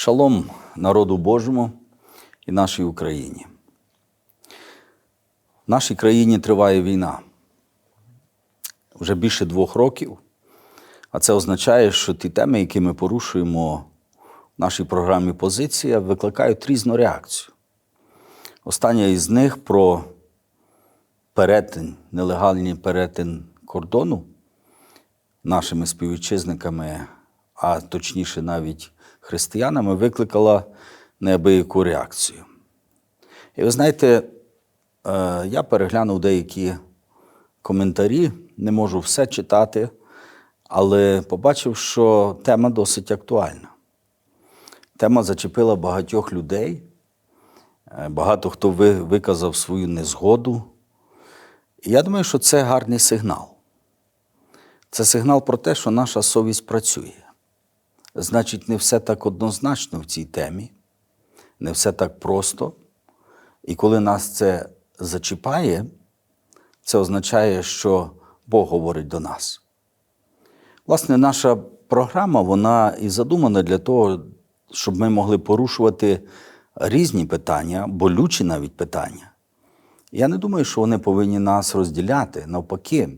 Шалом народу Божому і нашій Україні. В нашій країні триває війна вже більше двох років, а це означає, що ті теми, які ми порушуємо в нашій програмі Позиція, викликають різну реакцію. Остання із них про перетин, нелегальний перетин кордону нашими співвітчизниками, а точніше навіть християнами, викликала неабияку реакцію. І ви знаєте, е, я переглянув деякі коментарі, не можу все читати, але побачив, що тема досить актуальна. Тема зачепила багатьох людей. Е, Багато хто виказав свою незгоду. І я думаю, що це гарний сигнал. Це сигнал про те, що наша совість працює. Значить, не все так однозначно в цій темі, не все так просто. І коли нас це зачіпає, це означає, що Бог говорить до нас. Власне, наша програма вона і задумана для того, щоб ми могли порушувати різні питання, болючі навіть питання. Я не думаю, що вони повинні нас розділяти. Навпаки,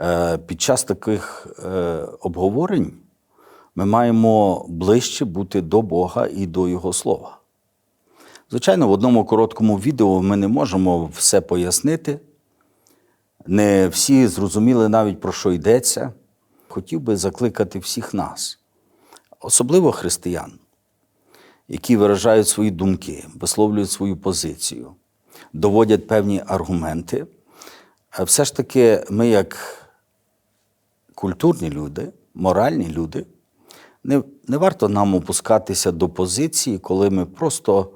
е, під час таких е, обговорень ми маємо ближче бути до Бога і до Його Слова. Звичайно, в одному короткому відео ми не можемо все пояснити. Не всі зрозуміли навіть про що йдеться. Хотів би закликати всіх нас, особливо християн, які виражають свої думки, висловлюють свою позицію, доводять певні аргументи. Все ж таки, ми, як культурні люди, моральні люди, не, не варто нам опускатися до позиції, коли ми просто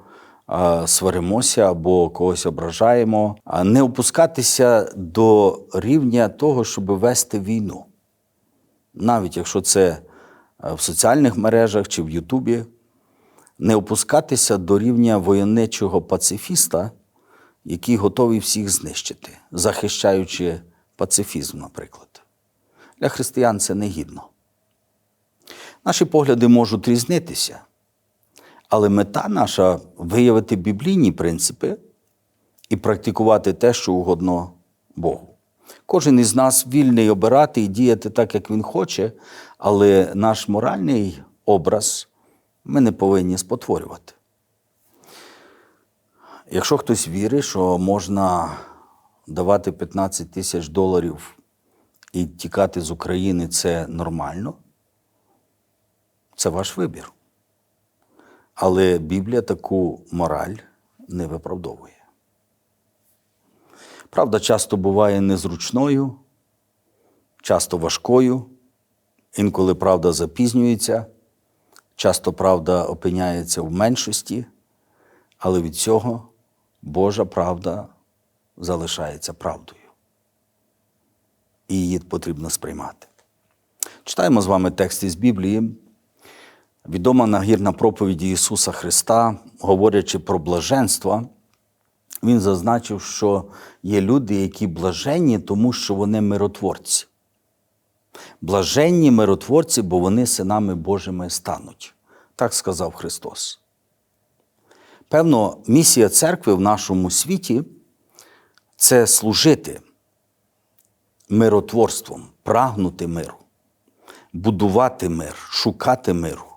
а, сваримося або когось ображаємо, а не опускатися до рівня того, щоб вести війну. Навіть якщо це е, в соціальних мережах чи в Ютубі, не опускатися до рівня воєнничого пацифіста, який готовий всіх знищити, захищаючи пацифізм, наприклад. Для християн це негідно. Наші погляди можуть різнитися, але мета наша виявити біблійні принципи і практикувати те, що угодно Богу. Кожен із нас вільний обирати і діяти так, як він хоче, але наш моральний образ ми не повинні спотворювати. Якщо хтось вірить, що можна давати 15 тисяч доларів і тікати з України це нормально, це ваш вибір. Але Біблія таку мораль не виправдовує. Правда часто буває незручною, часто важкою, інколи правда запізнюється, часто правда опиняється в меншості, але від цього Божа правда залишається правдою. І її потрібно сприймати. Читаємо з вами текст із Біблії. Відома нагірна проповіді Ісуса Христа, говорячи про блаженство, Він зазначив, що є люди, які блаженні, тому що вони миротворці. Блаженні миротворці, бо вони синами Божими стануть. Так сказав Христос. Певно, місія церкви в нашому світі це служити миротворством, прагнути миру, будувати мир, шукати миру,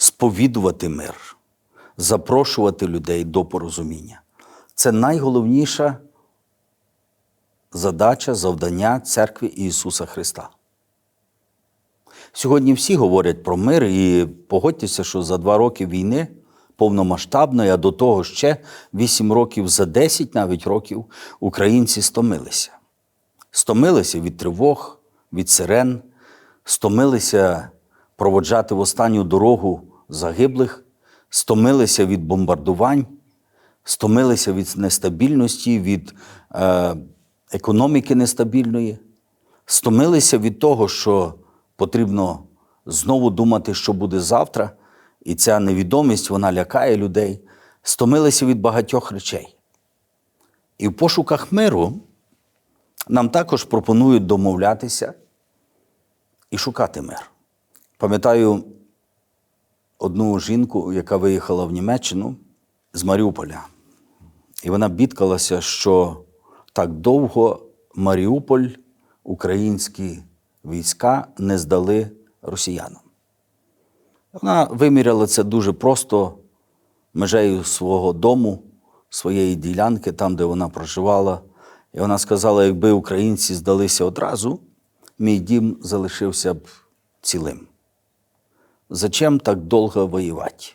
сповідувати мир, запрошувати людей до порозуміння. Це найголовніша задача, завдання церкви Ісуса Христа. Сьогодні всі говорять про мир, і погодьтеся, що за два роки війни повномасштабної, а до того ще 8 років, за 10 навіть років українці стомилися. Стомилися від тривог, від сирен, стомилися проводжати в останню дорогу загиблих, стомилися від бомбардувань, стомилися від нестабільності, від е, економіки нестабільної, стомилися від того, що потрібно знову думати, що буде завтра, і ця невідомість вона лякає людей, стомилися від багатьох речей. І в пошуках миру нам також пропонують домовлятися і шукати мир. Пам'ятаю, одну жінку, яка виїхала в Німеччину з Маріуполя. І вона бідкалася, що так довго Маріуполь українські війська не здали росіянам. Вона виміряла це дуже просто межею свого дому, своєї ділянки, там, де вона проживала. І вона сказала: якби українці здалися одразу, мій дім залишився б цілим. Зачем так довго воювати?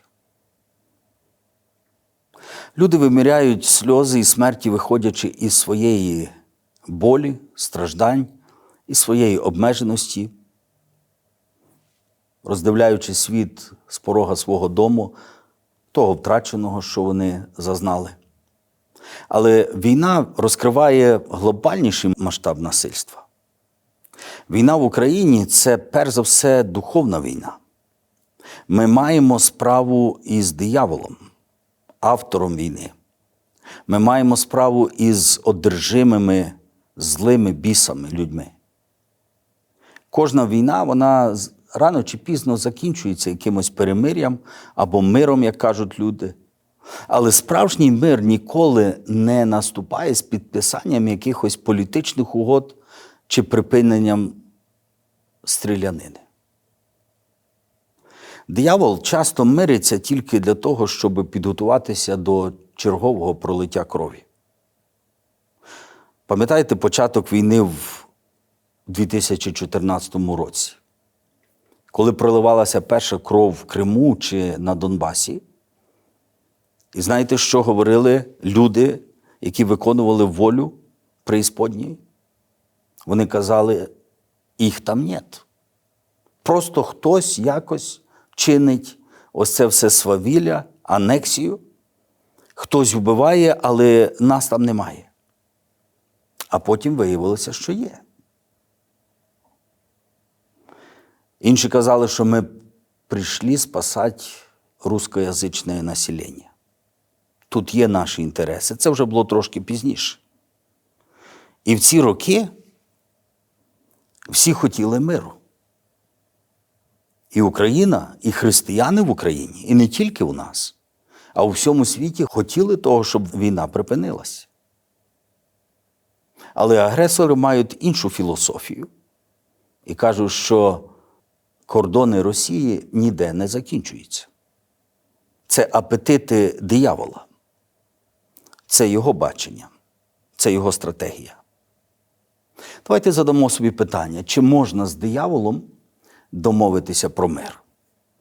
Люди виміряють сльози і смерті, виходячи із своєї болі, страждань, із своєї обмеженості, роздивляючи світ з порога свого дому, того втраченого, що вони зазнали. Але війна розкриває глобальніший масштаб насильства. Війна в Україні це перш за все духовна війна. Ми маємо справу із дияволом, автором війни. Ми маємо справу із одержимими злими бісами людьми. Кожна війна, вона рано чи пізно закінчується якимось перемир'ям або миром, як кажуть люди. Але справжній мир ніколи не наступає з підписанням якихось політичних угод чи припиненням стрілянини. Диявол часто мириться тільки для того, щоб підготуватися до чергового пролиття крові. Пам'ятаєте початок війни в 2014 році, коли проливалася перша кров в Криму чи на Донбасі? І знаєте, що говорили люди, які виконували волю преісподньої? Вони казали, їх там нет. Просто хтось якось чинить ось це все свавілля, анексію. Хтось вбиває, але нас там немає. А потім виявилося, що є. Інші казали, що ми прийшли спасати рускоязичне населення. Тут є наші інтереси. Це вже було трошки пізніше. І в ці роки всі хотіли миру. І Україна, і християни в Україні, і не тільки у нас, а у всьому світі хотіли того, щоб війна припинилась. Але агресори мають іншу філософію і кажуть, що кордони Росії ніде не закінчуються. Це апетити диявола, це його бачення, це його стратегія. Давайте задамо собі питання, чи можна з дияволом домовитися про мир?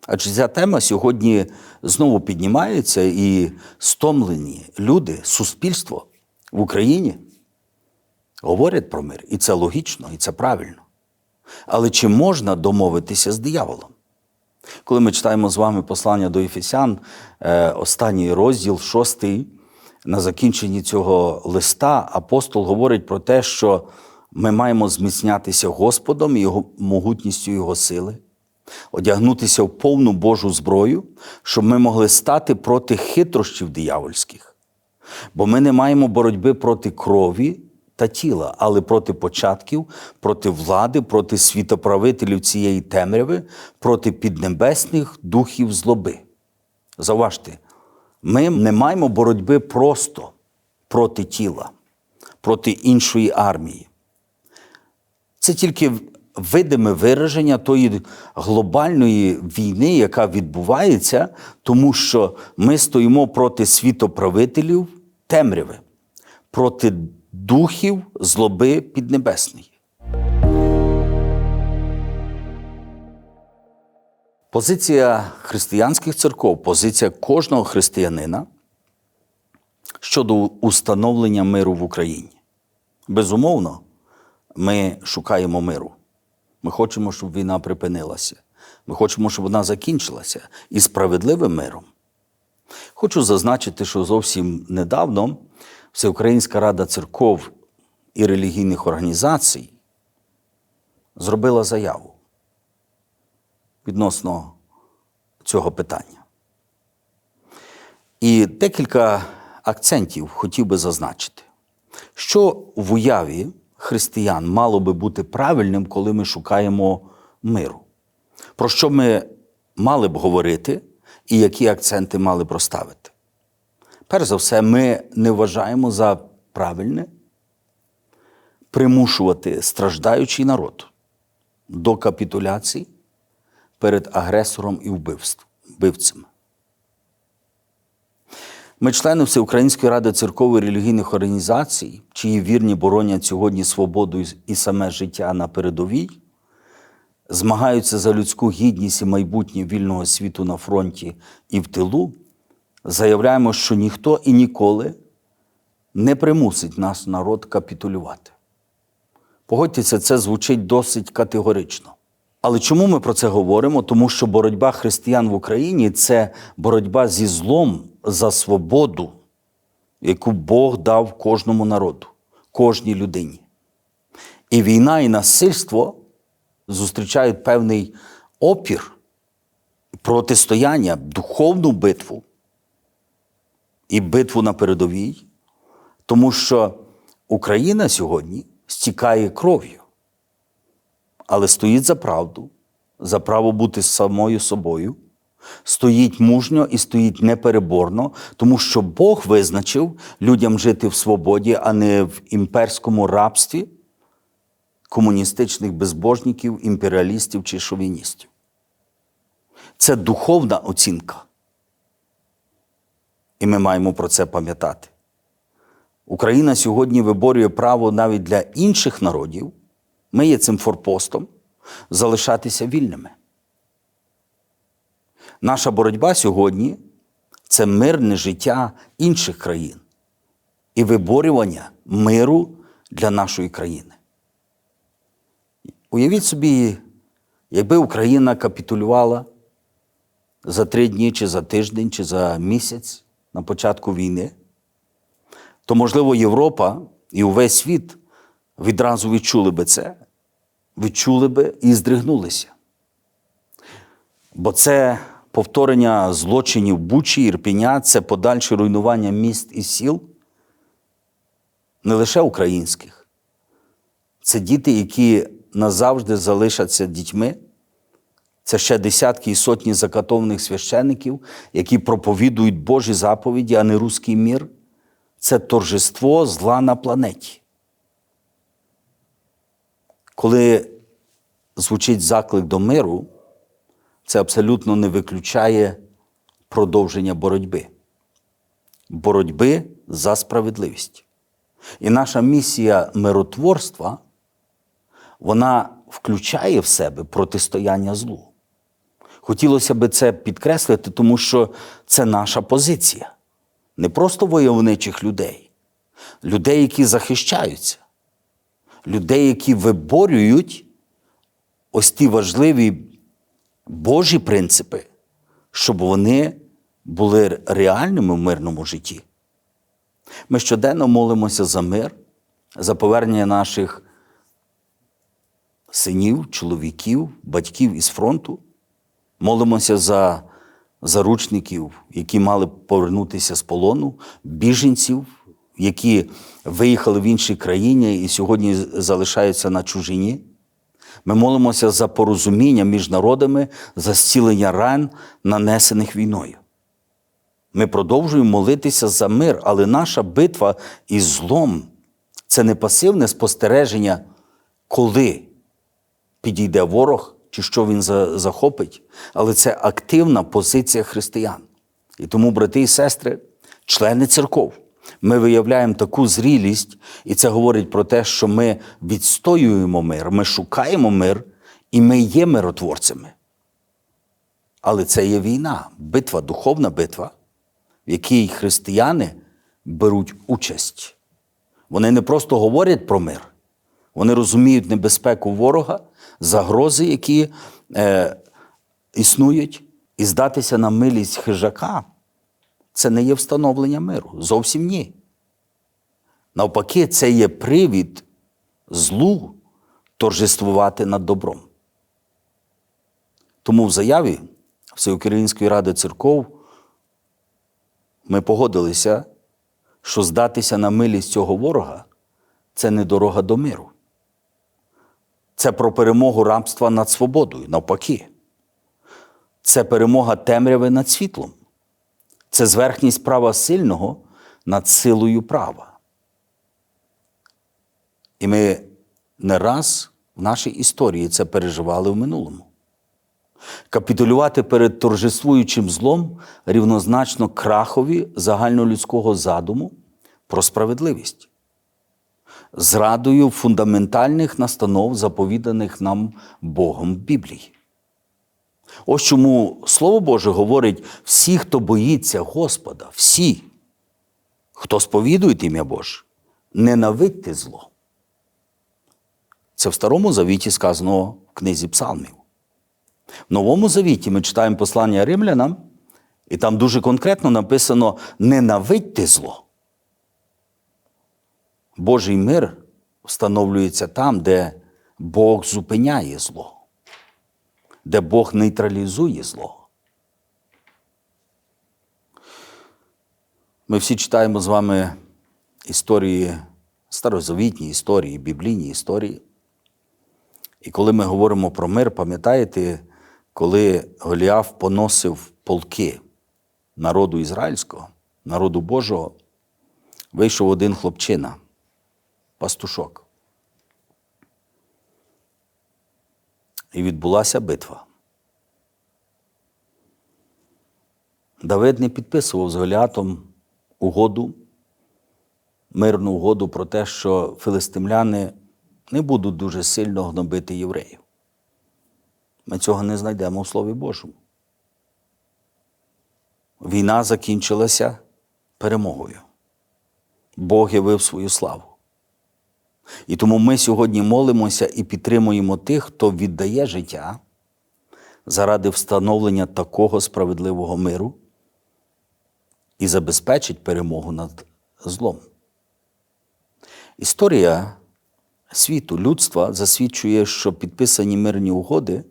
Адже ця тема сьогодні знову піднімається, і стомлені люди, суспільство в Україні говорять про мир. І це логічно, і це правильно. Але чи можна домовитися з дияволом? Коли ми читаємо з вами послання до Ефесян, е, останній розділ, шостий, на закінченні цього листа апостол говорить про те, що ми маємо зміцнятися Господом і його могутністю Його сили, одягнутися в повну Божу зброю, щоб ми могли стати проти хитрощів диявольських. Бо ми не маємо боротьби проти крові та тіла, але проти початків, проти влади, проти світоправителів цієї темряви, проти піднебесних духів злоби. Заважте, ми не маємо боротьби просто проти тіла, проти іншої армії. Це тільки видиме вираження тої глобальної війни, яка відбувається, тому що ми стоїмо проти світоправителів темряви, проти духів злоби піднебесної. Позиція християнських церков, позиція кожного християнина щодо установлення миру в Україні. Безумовно, ми шукаємо миру. Ми хочемо, щоб війна припинилася. Ми хочемо, щоб вона закінчилася і справедливим миром. Хочу зазначити, що зовсім недавно Всеукраїнська рада церков і релігійних організацій зробила заяву відносно цього питання. І декілька акцентів хотів би зазначити, що в уяві християн мало би бути правильним, коли ми шукаємо миру. Про що ми мали б говорити, і які акценти мали проставити. Перш за все, ми не вважаємо за правильне примушувати страждаючий народ до капітуляції перед агресором і вбивцем. Ми, члени Всеукраїнської ради церков і релігійних організацій, чиї вірні боронять сьогодні свободу і- саме життя на передовій, змагаються за людську гідність і майбутнє вільного світу на фронті і в тилу, заявляємо, що ніхто і ніколи не примусить наш народ капітулювати. Погодьтеся, це звучить досить категорично. Але чому ми про це говоримо? Тому що боротьба християн в Україні це боротьба зі злом за свободу, яку Бог дав кожному народу, кожній людині. І війна і насильство зустрічають певний опір, протистояння, духовну битву і битву на передовій, тому що Україна сьогодні стікає кров'ю, але стоїть за правду, за право бути самою собою, стоїть мужньо і стоїть непереборно, тому що Бог визначив людям жити в свободі, а не в імперському рабстві комуністичних безбожників, імперіалістів чи шовіністів. Це духовна оцінка. І ми маємо про це пам'ятати. Україна сьогодні виборює право навіть для інших народів, ми є цим форпостом, залишатися вільними. Наша боротьба сьогодні це мирне життя інших країн і виборювання миру для нашої країни. Уявіть собі, якби Україна капітулювала за три дні, чи за тиждень, чи за місяць на початку війни, то, можливо, Європа і увесь світ відразу відчули би це, відчули би і здригнулися. Бо це повторення злочинів Бучі, Ірпіня, це подальше руйнування міст і сіл, не лише українських. Це діти, які назавжди залишаться дітьми. Це ще десятки і сотні закатованих священиків, які проповідують Божі заповіді, а не руський мір. Це торжество зла на планеті. Коли звучить заклик до миру, це абсолютно не виключає продовження боротьби, боротьби за справедливість. І наша місія миротворства вона включає в себе протистояння злу. Хотілося б це підкреслити, тому що це наша позиція. Не просто войовничих людей, людей, які захищаються, людей, які виборюють ось ті важливі Божі принципи, щоб вони були реальними в мирному житті. Ми щоденно молимося за мир, за повернення наших синів, чоловіків, батьків із фронту. Молимося за заручників, які мали повернутися з полону, біженців, які виїхали в іншій країні і сьогодні залишаються на чужині. Ми молимося за порозуміння між народами, за зцілення ран, нанесених війною. Ми продовжуємо молитися за мир, але наша битва із злом це не пасивне спостереження, коли підійде ворог чи що він захопить, але це активна позиція християн. І тому, брати і сестри, члени церков, ми виявляємо таку зрілість, і це говорить про те, що ми відстоюємо мир, ми шукаємо мир, і ми є миротворцями. Але це є війна, битва, духовна битва, в якій християни беруть участь. Вони не просто говорять про мир, вони розуміють небезпеку ворога, загрози, які е, існують, і здатися на милість хижака це не є встановлення миру. Зовсім ні. Навпаки, це є привід злу торжествувати над добром. Тому в заяві Всеукраїнської ради церков ми погодилися, що здатися на милість цього ворога це не дорога до миру. Це про перемогу рабства над свободою, навпаки. це перемога темряви над світлом. Це зверхність права сильного над силою права. І ми не раз в нашій історії це переживали в минулому. Капітулювати перед торжествуючим злом рівнозначно крахові загальнолюдського задуму про справедливість, зрадою фундаментальних настанов, заповіданих нам Богом в Біблії. Ось чому Слово Боже говорить: всі, хто боїться Господа, всі, хто сповідує ім'я Боже, ненавидьте зло. Це в Старому Завіті сказано в книзі Псалмів. В Новому Завіті ми читаємо послання римлянам, і там дуже конкретно написано: ненавидьте зло. Божий мир встановлюється там, де Бог зупиняє зло, де Бог нейтралізує зло. Ми всі читаємо з вами історії, старозавітні історії, біблійні історії. І коли ми говоримо про мир, пам'ятаєте, коли Голіаф поносив полки народу ізраїльського, народу Божого, вийшов один хлопчина, пастушок. І відбулася битва. Давид не підписував з Голіатом угоду, мирну угоду про те, що филистимляни не будуть дуже сильно гнобити євреїв. Ми цього не знайдемо у Слові Божому. Війна закінчилася перемогою. Бог явив свою славу. І тому ми сьогодні молимося і підтримуємо тих, хто віддає життя заради встановлення такого справедливого миру і забезпечить перемогу над злом. Історія світу, людства засвідчує, що підписані мирні угоди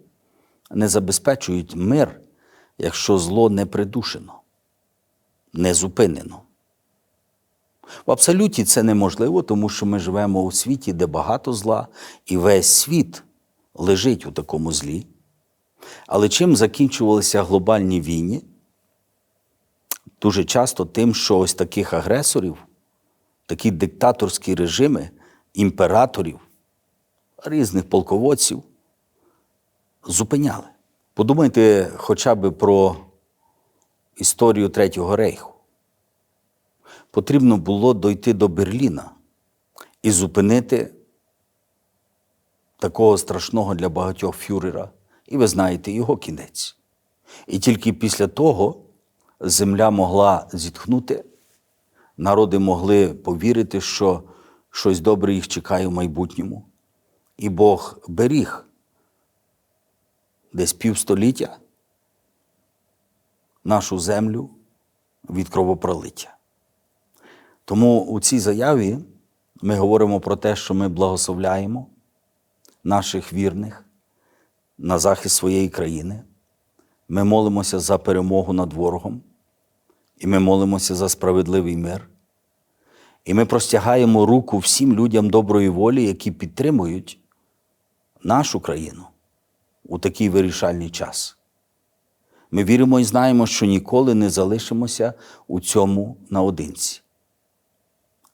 не забезпечують мир, якщо зло не придушено, не зупинено. В абсолюті це неможливо, тому що ми живемо у світі, де багато зла, і весь світ лежить у такому злі. Але чим закінчувалися глобальні війни? Дуже часто тим, що ось таких агресорів, такі диктаторські режими, імператорів, різних полководців зупиняли. Подумайте хоча б про історію Третього рейху. Потрібно було дойти до Берліна і зупинити такого страшного для багатьох фюрера. І ви знаєте його кінець. І тільки після того земля могла зітхнути, народи могли повірити, що щось добре їх чекає в майбутньому. І Бог беріг десь півстоліття нашу землю від кровопролиття. Тому у цій заяві ми говоримо про те, що ми благословляємо наших вірних на захист своєї країни. Ми молимося за перемогу над ворогом, і ми молимося за справедливий мир. І ми простягаємо руку всім людям доброї волі, які підтримують нашу країну у такий вирішальний час. Ми віримо і знаємо, що ніколи не залишимося у цьому наодинці.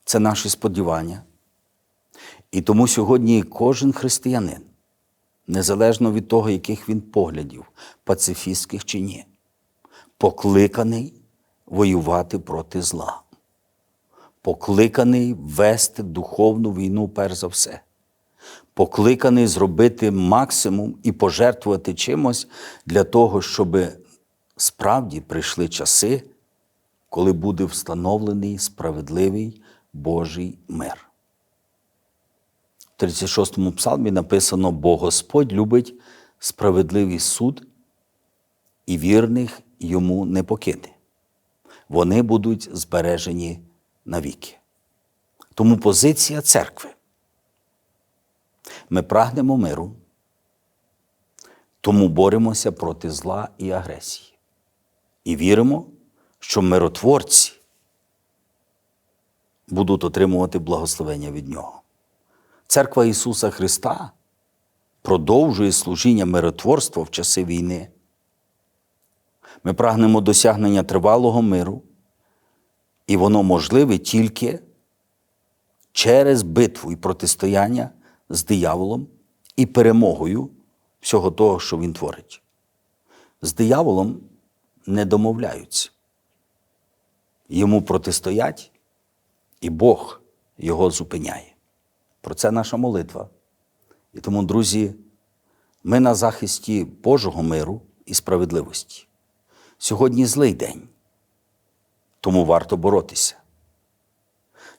Це наше сподівання. І тому сьогодні кожен християнин, незалежно від того, яких він поглядів, пацифістських чи ні, покликаний воювати проти зла, покликаний вести духовну війну перш за все, покликаний зробити максимум і пожертвувати чимось для того, щоб справді прийшли часи, коли буде встановлений справедливий Божий мир. В 36-му псалмі написано: Бо Господь любить справедливий суд і вірних йому не покине. Вони будуть збережені навіки. Тому позиція церкви. Ми прагнемо миру, тому боремося проти зла і агресії. І віримо, що миротворці будуть отримувати благословення від Нього. Церква Ісуса Христа продовжує служіння миротворства в часи війни. Ми прагнемо досягнення тривалого миру, і воно можливе тільки через битву і протистояння з дияволом і перемогою всього того, що він творить. З дияволом не домовляються. Йому протистоять, і Бог його зупиняє. Про це наша молитва. І тому, друзі, ми на захисті Божого миру і справедливості. Сьогодні злий день, тому варто боротися.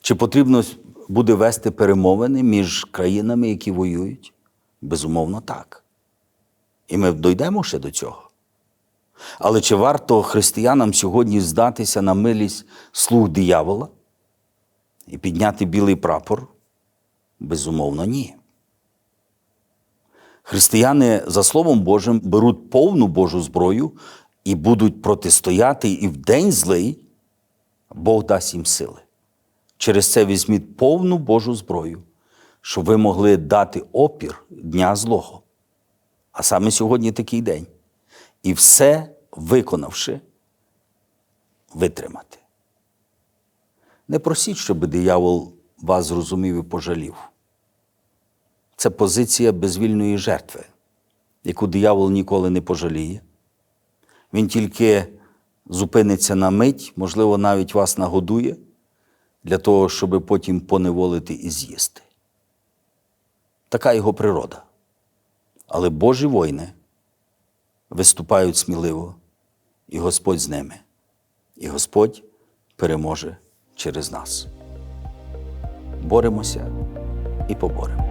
Чи потрібно буде вести перемовини між країнами, які воюють? Безумовно, так. І ми дійдемо ще до цього. Але чи варто християнам сьогодні здатися на милість слуг диявола і підняти білий прапор? Безумовно, ні. Християни за Словом Божим беруть повну Божу зброю і будуть протистояти і в день злий Бог дасть їм сили. Через це візьміть повну Божу зброю, щоб ви могли дати опір дня злого. А саме сьогодні такий день. І все виконавши, витримати. Не просіть, щоб диявол вас зрозумів і пожалів. Це позиція безвільної жертви, яку диявол ніколи не пожаліє. Він тільки зупиниться на мить, можливо, навіть вас нагодує, для того, щоб потім поневолити і з'їсти. Така його природа. Але Божі воїни виступають сміливо, і Господь з ними, і Господь переможе через нас. Боремося і поборемо.